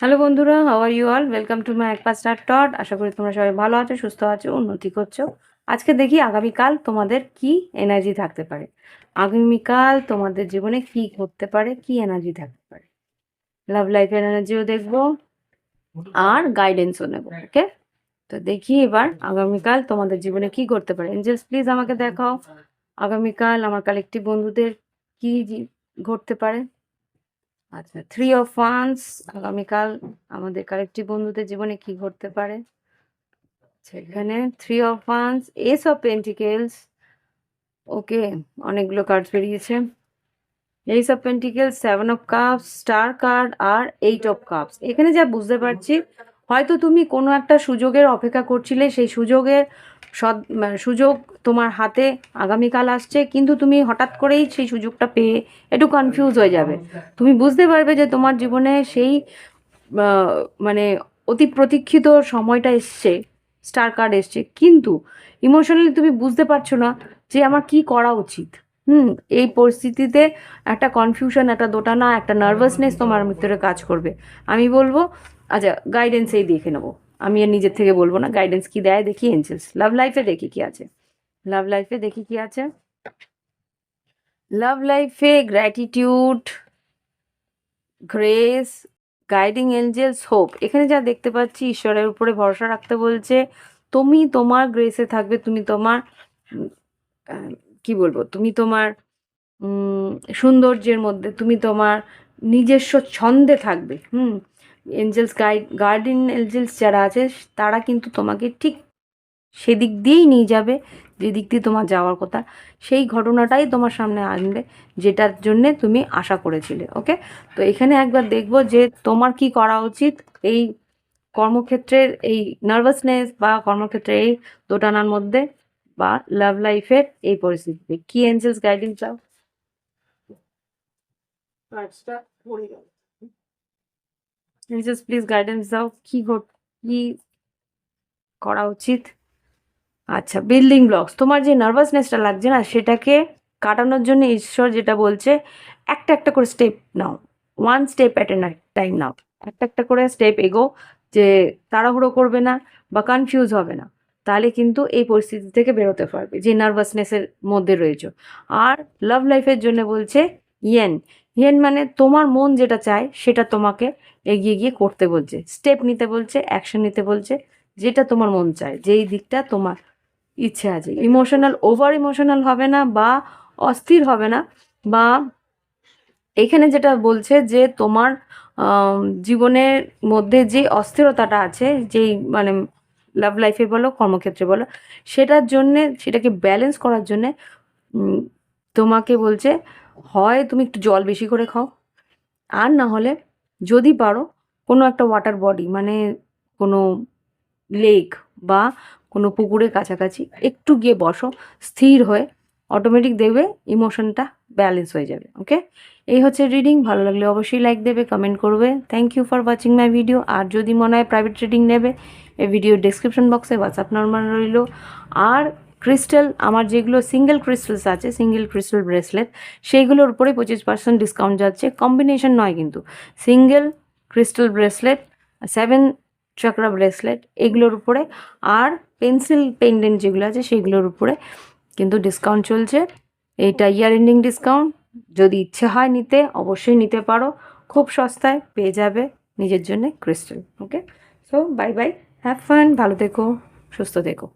Hello বন্ধুরা how are you all welcome to my একপা star টট আশা করি তোমরা সবাই ভালো আছো, সুস্থ আছো, উন্নতি করছ। আজকে দেখি আগামীকাল তোমাদের কি এনার্জি থাকতে পারে। আগামীকাল তোমাদের জীবনে কি ঘটতে পারে, কি এনার্জি থাকতে পারে। লাভ লাইফের এনার্জিও দেখব, আর গাইডেন্সও নেব ওকে তো দেখি এবার আগামীকাল তোমাদের জীবনে কি ঘটতে পারে। এঞ্জেলস প্লিজ আমাকে দেখাও। আগামীকাল আমার কালেকটিভ বন্ধুদের কি ঘটতে পারে। আচ্ছা থ্রি অফ ফান্স আগামীকাল আমাদের কালেকটিভ বন্ধুদের জীবনে কি ঘটতে পারে? সেখানে থ্রি অফ ফান্স এস অফ পেন্টিকেলস ওকে, অনেকগুলো কার্ড বেরিয়েছে। Ace of pentacles seven of cups star card R eight of cups এখানে যা বুঝতে পারছি হয়তো তুমি কোনো একটা সুযোগের অপেক্ষা করছিলে, সেই সুযোগের সদ সুযোগ তোমার হাতে আগামীকাল আসছে, কিন্তু তুমি হঠাৎ করেই সেই সুযোগটা পেয়ে একটু কনফিউজ হয়ে যাবে। তুমি বুঝতে পারবে যে তোমার জীবনে সেই মানে অতি প্রতীক্ষিত সময়টা এসছে স্টার কার্ড এসছে। কিন্তু ইমোশনালি তুমি বুঝতে পারছ না যে আমার কি করা উচিত। হুম, এই পরিস্থিতিতে একটা কনফিউশন একটা দোটানা, একটা নার্ভাসনেস তোমার ভিতরে কাজ করবে। আমি বলব আচ্ছা গাইডেন্সেই দেখে নেব। আমি আর নিজের থেকে বলব না গাইডেন্স কি দেয় দেখি এঞ্জেলস লাভ লাইফে দেখি কি আছে। লাভ লাইফে দেখি কি আছে। লাভ লাইফে gratitude grace guiding angels hope এখানে যা দেখতে পাচ্ছি, ঈশ্বরের উপরে ভরসা রাখতে বলছে, তুমি তোমার গ্রেসে থাকবে, তুমি তোমার কি বলব? তুমি তোমার সৌন্দর্যের মধ্যে, তুমি তোমার নিজস্ব ছন্দে থাকবে, হুম? এঞ্জেলস গাইড গার্ডিয়ান এঞ্জেলস যারা আছে, তারা কিন্তু তোমাকে ঠিক সেদিক দিয়েই নিয়ে যাবে যে দিক দিয়ে তোমার যাওয়ার কথা। সেই ঘটনাটাই তোমার সামনে আনবে যেটার জন্যে তুমি আশা করেছিলে ওকে তো এখানে একবার দেখব যে তোমার কি করা উচিত, এই কর্মক্ষেত্রের, এই নার্ভাসনেস বা কর্মক্ষেত্রের এই দোটানার মধ্যে বা লাভ লাইফের এই পরিস্থিতিতে। কি এঞ্জেলস গাইডেন্স চাও? এঞ্জেলস প্লিজ গাইডেন্স দাও কি ঘট, কি করা উচিত? আচ্ছা বিল্ডিং ব্লকস তোমার যে নার্ভাসনেসটা লাগছে না, সেটাকে কাটানোর জন্য ঈশ্বর যেটা বলছে, একটা একটা করে step now. One step at a time নাও। একটা একটা করে স্টেপ এগো, যে তাড়াহুড়ো করবে না বা কনফিউজ হবে না। তাহলে কিন্তু এই পরিস্থিতি থেকে বেরোতে পারবে, যে নার্ভাসনেসের মধ্যে রয়েছে। আর লাভ লাইফের জন্য বলছে ইয়েন। ইয়েন মানে তোমার মন যেটা চায়, সেটা তোমাকে এগিয়ে গিয়ে করতে বলছে। স্টেপ নিতে বলছে, অ্যাকশন নিতে বলছে, যেটা তোমার মন চায়, যেই দিকটা তোমার ইচ্ছে আছে। ইমোশনাল, ওভার ইমোশনাল হবে না বা অস্থির হবে না বা এখানে যেটা বলছে যে তোমার জীবনের মধ্যে যে অস্থিরতাটা আছে, যেই মানে লাভ লাইফে বলো, কর্মক্ষেত্রে বলো, সেটার জন্যে, সেটাকে ব্যালেন্স করার জন্যে তোমাকে বলছে হয় তুমি একটু জল বেশি করে খাও। আর না হলে যদি পারো কোনো একটা ওয়াটার বডি মানে কোনো লেক বা কোনো পুকুরের কাছাকাছি একটু গিয়ে বসো, স্থির হয়ে অটোমেটিক দেখবে ইমোশনটা ব্যালেন্স হয়ে যাবে ওকে এই হচ্ছে রিডিং ভালো লাগলে অবশ্যই লাইক দেবে কমেন্ট করবে। Thank you for watching my video আর যদি মনে হয় প্রাইভেট রিডিং নেবে, এই ভিডিও ডেসক্রিপশন বক্সে হোয়াটসঅ্যাপ নাম্বার রইল। আর ক্রিস্টাল আমার যেগুলো সিঙ্গেল ক্রিস্টালস আছে সিঙ্গেল ক্রিস্টাল ব্রেসলেট সেইগুলোর উপরে পঁচিশ পার্সেন্ট ডিসকাউন্ট যাচ্ছে। কম্বিনেশন নয় কিন্তু। Single crystal bracelet seven chakra bracelet এগুলোর উপরে আর পেন্সিল পেন্ডেন্ট যেগুলো আছে, সেগুলোর উপরে কিন্তু ডিসকাউন্ট চলছে। এইটা ইয়ার এন্ডিং ডিসকাউন্ট যদি ইচ্ছে হয় নিতে, অবশ্যই নিতে পারো। খুব সস্তায় পেয়ে যাবে নিজের জন্য crystal okay so bye bye have fun ভালো থেকো, সুস্থ থেকো।